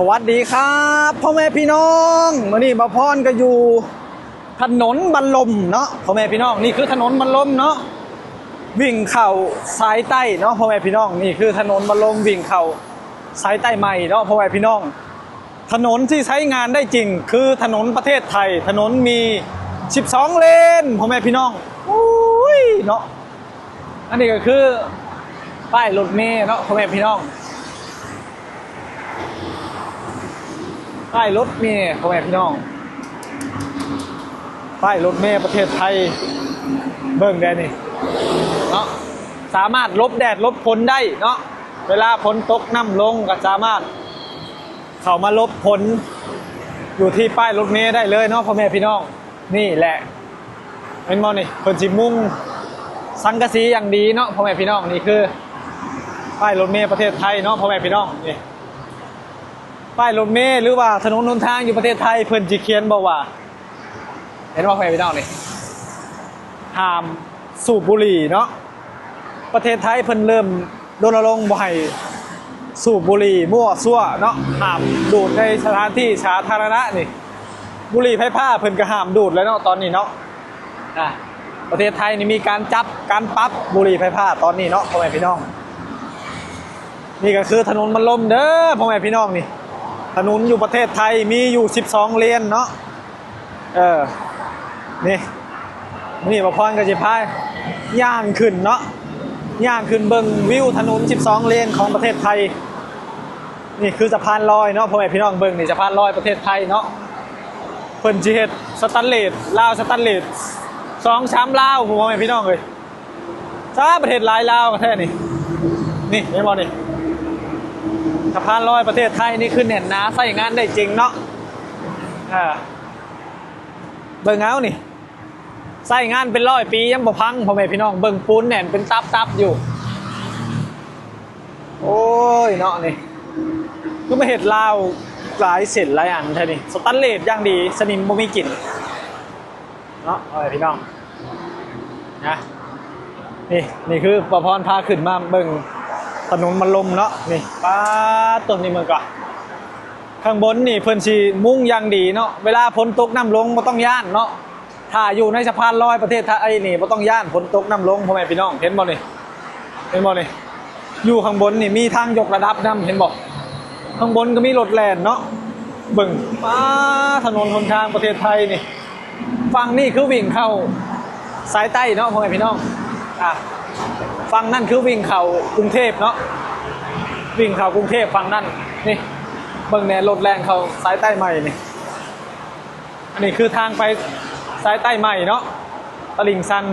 สวัสดีครับพ่อแม่พี่น้องมื่อนี้มาพรก็อยู่ ถนนบรรลมเนาะพ่อแม่พี่น้องนี่คือถนนบรรลมเนาะวิ่งเข่าสายใต้เนาะพ่อแม่พี่น้องนี่คือถนนบรรลมวิ่งเข่าสายใต้ใหม่เนาะพ่อแม่พี่น้อง ถนนที่ใช้งานได้จริง คือถนนประเทศไทย ถนนมี 12 เลนพ่อแม่พี่น้องอุ้ยเนาะอันนี้ก็คือป้ายรถเมล์เนาะพ่อแม่พี่น้อง ป้ายรถเมล์พ่อแม่พี่น้องป้ายรถเมล์ประเทศไทย เบิ่งได้นี่เนาะสามารถลบแดดลบฝนได้เนาะเวลาฝนตกน้ำลงก็สามารถ เข้ามาลบฝนอยู่ที่ป้ายรถเมล์ได้เลยเนาะพ่อแม่พี่น้องนี่แหละเป็นมอนี่เพิ่นสิมุ่งสังกะสีอย่างดีเนาะพ่อแม่พี่น้องนี่คือป้ายรถเมล์ประเทศไทยเนาะพ่อแม่พี่น้องนี่ ป้ายรถเมล์หรือว่าถนนหนทางอยู่ประเทศไทยเพิ่นจิเขียนบอกว่า เห็นว่าใครไปเล่าเลยห้ามสูบบุหรี่เนาะประเทศไทยเพิ่นเริ่มรณรงค์บ่ให้สูบบุหรี่มั่วซั่วเนาะห้ามดูดในสถานที่สาธารณะนี่ บุหรี่ไฟฟ้าเพิ่นก็ห้ามดูดแล้วเนาะตอนนี้เนาะอะประเทศไทยนี่มีการจับการปรั๊บบุหรี่ไฟฟ้าตอนนี้เนาะพ่อแม่พี่น้อง นี่ก็คือถนนมันล่มเด้อพ่อแม่พี่น้องนี่ ถนนอยู่ประเทศไทยมีอยู่ 12 เลนเนาะ เออ นี่ นี่ประพรกับจิพายย่างขึ้นเนาะ ย่างขึ้นเบิงวิวถนน 12 เลนของประเทศไทย นี่คือสะพานลอยเนาะพ่อแม่พี่น้องเบิงนี่สะพานลอยประเทศไทยเนาะเพิ่นจิเฮ็ดสตันเลสลาวสตันเลสสองช้ำลาวพ่อแม่พี่น้องเลยจ้าประเทศลายลาวกันแท้นี่ นี่เห็นบ่นี่ สะพานลอยประเทศไทยนี่คือแน่นหนาใส่งานได้จริงเนาะอ่าเบิ่งเอานี่ใส่งานเป็นร้อยปียังบ่พังพ่อแม่พี่น้องเบิ่งปูนแน่นเป็นตับตับๆอยู่ โอ้ยเนาะนี่ก็มาเห็ดลาวหลายเส้นหลายอันแท้นี่สแตันเลสอย่างดีสนิมบ่มีกลิ่นเนาะพ่อแม่พี่น้องนะนี่นี่คือประพรพาขึ้นมาเบิ่ง ถนนมันลมเนาะนี่ป้าต้นนี้มันก็ข้างบนนี่เพิ่อนสีมุ่งยังดีเนาะเวลาฝนตกน้ำลงบ่ต้องย่านเนาะถ้าอยู่ในสะพานลอยประเทศไทยนี่บ่ต้องย่านฝนตกน้ำลงพ่อแม่พี่น้องเห็นบ่นี่เห็นบ่นี่อยู่ข้างบนนี่มีทางยกระดับน้ำเห็นบ่ข้างบนก็มีรถแล่นเนาะบิ่งป้าถนนหนทางประเทศไทยนี่ฝั่งนี่คือวิ่งเข้าสายใต้เนาะพ่อแม่พี่น้องอะ ฝั่งนั่นคือวิ่งเข้ากรุงเทพเนาะวิ่งเข้ากรุงเทพฝั่งนั่นนี่เบิ่งแนรถแรงเข้าสายใต้ใหม่นี่อันนี้คือทางไปสายใต้ใหม่เนาะตลิ่งชัน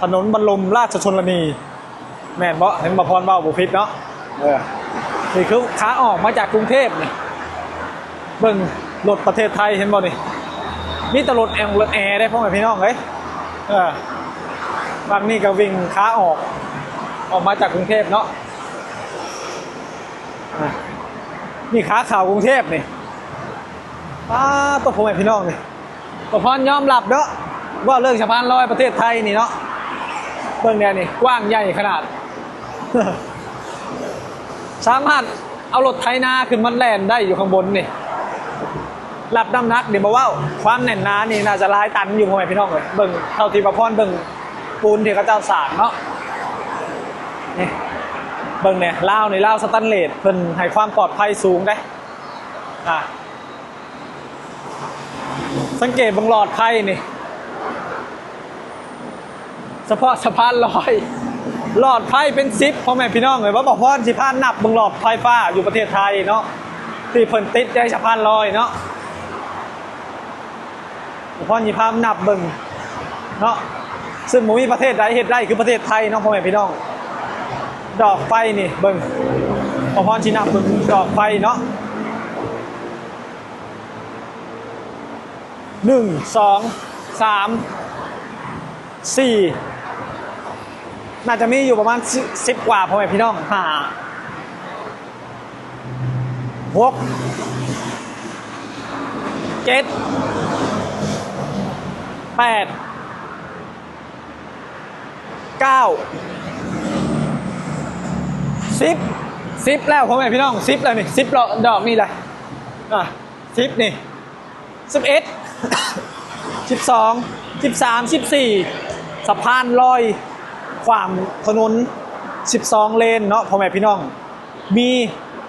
ถนนบรรลมราชชนนีแม่นบ่เห็นบ่พรเบ้าบุพิษเนาะเออนี่คือขาออกมาจากกรุงเทพนี่เบิ่งรถประเทศไทยเห็นบ่นี่มีแต่รถแอร์รถแอร์ได้พ่อแม่พี่น้องเอ้ยเออ บางนี่ก็วิ่งขาออก ออกมาจากกรุงเทพเนาะนี่ขาข่าวกรุงเทพนี่ป้าตัวผมไอพี่น้องนี่ตัวพรยอมรับเนาะว่าเรื่องสะพานลอยประเทศไทยนี่เนาะเบื้องแนวนี่กว้างใหญ่ขนาด สามารถเอารถไถนาขึ้นมันแล่นได้อยู่ข้างบนนี่รับน้ำนักเดี๋ยวมาว่าความแน่นหนานี่น่าจะลายตันอยู่พ่อแม่พี่น้องเลยเบิ่งเท่าที่ประพรเบิ่งปูนที่เขาเจ้าสางเนาะ นี่เบิ่งเนี่ยเล่าในเล่าสแตันเลสเพิ่นให้ความปลอดภัยสูงได้อะสังเกตบังหลอดไฟนี่เฉพาะสะพานลอย หลอดไฟเป็นซิปพ่อแม่พี่น้องเลยว่าบอกพ่อสิพานนับบังหลอดไฟฟ้าอยู่ประเทศไทยเนาะที่เพิ่นติดในสะพานลอยเนาะพ่อสิพานนับเบิ่งเนาะซึ่งมมีประเทศใดเหตุใดคือประเทศไทยเนาะพ่อแม่พี่น้อง ดอกไฟนี่เบิ่งพอพรชินับเบิ่งดอกไฟเนาะหนึ่งสองสามสี่น่าจะมีอยู่ประมาณสิบกว่าพ่อแม่พี่น้องห้าหกเจ็ดแปดเก้า สิบสิบแล้วพ่อแม่พี่น้องสิบแล้วนี่สิบดอกนี่แหละอะสิบนี่สิบเอ็ดสิบสองสิบสามสิบสี่สะพานลอยความถนนสิบสองเลนเนาะพ่อแม่พี่น้อง มี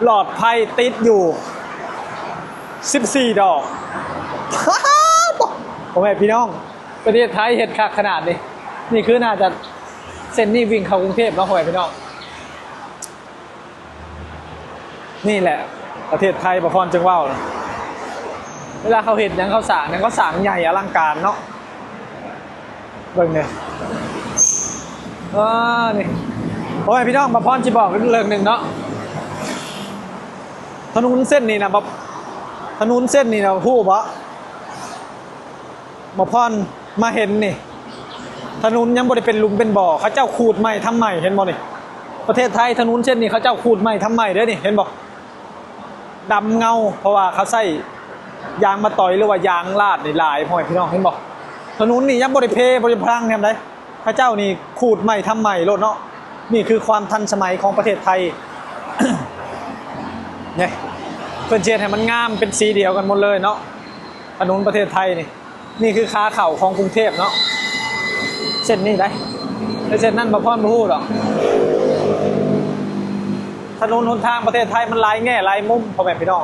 หลอดไฟติดอยู่สิบสี่ดอกพ่อแม่พี่น้อง ประเทศไทยเห็ดคักขนาดนี้นี่คือน่าจะเส้นนี่วิ่งเข้ากรุงเทพเนาะพ่อแม่พี่น้อง นี่แหละ ประเทศไทยประพรจึงว่าวะเวลาเขาเห็นยังเขาสางยังเขาสางใหญ่อลังการเนาะเบิ่งเนี่ยอ่านี่โอ้ยพี่น้องมาพรจะบอกเรื่องหนึ่งเนาะถนนเส้นนี้นะแบบถนนเส้นนี้นะผู้บ่มาพรมาเห็นนี่ถนนยังบ่ได้เป็นลุมเป็นบ่อเขาเจ้าขูดใหม่ทำใหม่เห็นบ่นี่ประเทศไทยถนนเส้นนี้เขาเจ้าขูดใหม่ทำใหม่เด้อนี่เห็นบ่ ดำเงา เพราะว่าเขาใส่ยางมาต่อยหรือว่ายางลาดในลายพ่อแม่พี่น้องเห็นบอกถนนนี่ยังบริเพบริพลังทำได้พระเจ้านี่ขูดใหม่ทำใหม่โลดเนาะนี่คือความทันสมัยของประเทศไทยเนี่ยเพื่อนเชียร์ให้มันงามเป็นสีเดียวกันหมดเลยเนาะถนนประเทศไทยนี่ นี่คือขาเข่าของกรุงเทพเนาะเส้นนี้ได้แต่เส้นนั่นมาพ่อนมาพูดหรอก ถนนหนทางประเทศไทยมันหลายแง่หลายมุมพ่อแม่พี่น้อง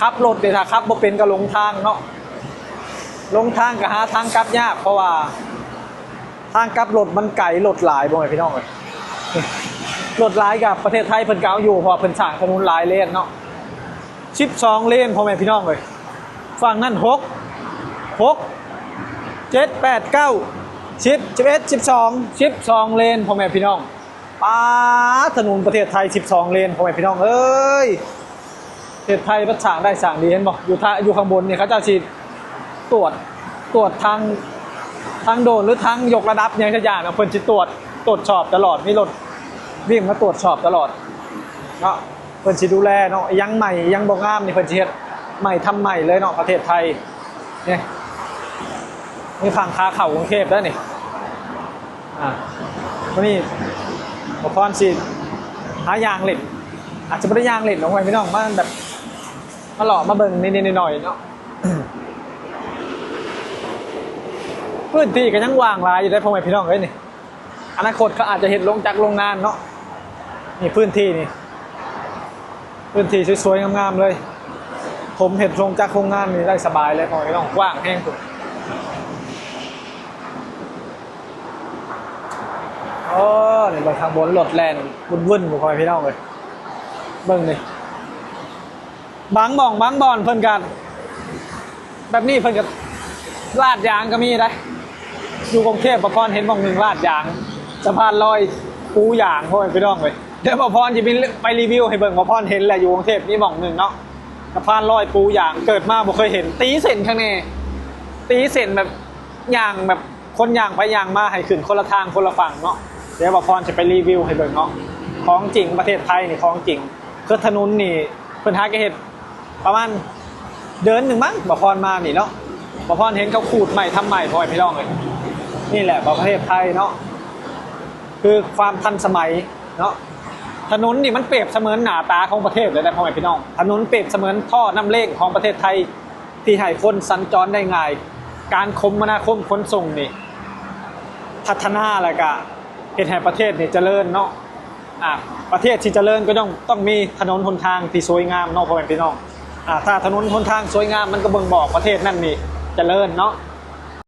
ขับรถเดี๋ยวถ้าขับบ่เป็นก็หลงทางเนาะหลงทางก็หาทางกลับยาก เพราะว่า ทางกลับรถมันไกลรถหลายพ่อแม่พี่น้องเลยนี่รถหลายกับประเทศไทยเพิ่นก่าอยู่เพราะว่าเพิ่นสร้างถนนหลายเลนเนาะ12เลนพ่อแม่พี่น้องเลยฝั่งนั้น6 6 7 8 9 10 11 12 12เลนพ่อแม่พี่น้อง ป้าถนนประเทศไทย 12 เลนพ่อแม่พี่น้องเอ้ยประเทศไทยประสางได้สางดีเห็นบอกอยู่ทาอยู่ข้างบนเนี่ยเขาจะฉีดตรวจตรวจทางทางโดนหรือทางยกระดับย่างทุกอย่างนะเพิ่นจะตรวจตรวจสอบตลอดมีรถวิ่งมาตรวจสอบตลอดเนาะเพิ่นสิดูแลเนาะยังใหม่ยังบ่งามนี่เพิ่นสิเฮ็ดใหม่ทำใหม่เลยเนาะประเทศไทยเนี่ยนี่ฝั่งขาเข่ากรุงเทพแล้วนี่อ่าวันนี้ บอกพรสิหายางเหล็กอาจจะไม่ได้ยางเหล็กลงไปไม่ต้องมาแบบมาหล่อมาเบิ่งนิดๆหน่อยๆเนาะพื้นที่ก็ยังว่างรายอยู่ได้พ่อแม่พี่น้องเลยนี่อนาคตเขาอาจจะเห็นลงจากโรงงานเนาะนี่พื้นที่นี่ พื้นที่สวยๆงามๆเลย ผมเห็นลงจากโรงงานนี่ได้สบายเลยพ่อแม่พี่น้องกว้างแห้งสุด อ้เนี่ยบนทางบนรถแลนวุ่นวุ่นๆบุคอยพี่น้องเลยเบิ่งนี่บางบ่องบางบอนเพิ่นกัน แบบนี้เพิ่นกับลาดยางก็มีได้อยู่กรุงเทพประพรเห็นบ่องหนึ่งลาดยางสะพานลอยปูยางพ่อพี่น้องเลยเดี๋ยวประพรจะไปไปรีวิวให้เบิ่งประพรเห็นแหละอยู่กรุงเทพนี่บ่องหนึ่งเนาะสะพานลอยปูยางเกิดมาบ่เคยเห็น ตีเส้นข้างในตีเส้นแบบยางแบบคนยางไปยางมาให้ขึ้นคนละทางคนละฝั่งเนาะ เดี๋ยวบอพรจะไปรีวิวให้เบิ่งเนาะของจริงประเทศไทยนี่ของจริงคือถนนนี่เพิ่นหากเห็ดประมาณเดินหนึ่งมั้งบอพรมานี่เนาะบอพรเห็นเขาขูดใหม่ทำใหม่พลอยพี่น้องเลยนี่แหละประเทศไทยเนาะคือความทันสมัยเนาะถนนนี่มันเปรียบเสมือนหน้าตาของประเทศเลยนะพ่อแม่พี่น้องถนนเปรียบเสมือนท่อน้ำเล่งของประเทศไทยที่ให้คนสัญจรได้ง่าย การคมนาคมขนส่งนี่ พัฒนาแล้วก็ เหตุแห่งประเทศเนี่ยเจริญเนาะอ่าประเทศที่เจริญก็ต้องต้องมีถนนหนทางที่สวยงามเนาะพ่อแม่พี่น้องอ่าถ้าถนนหนทางสวยงามมันก็บ่งบอกประเทศนั่นนี่เจริญเนาะ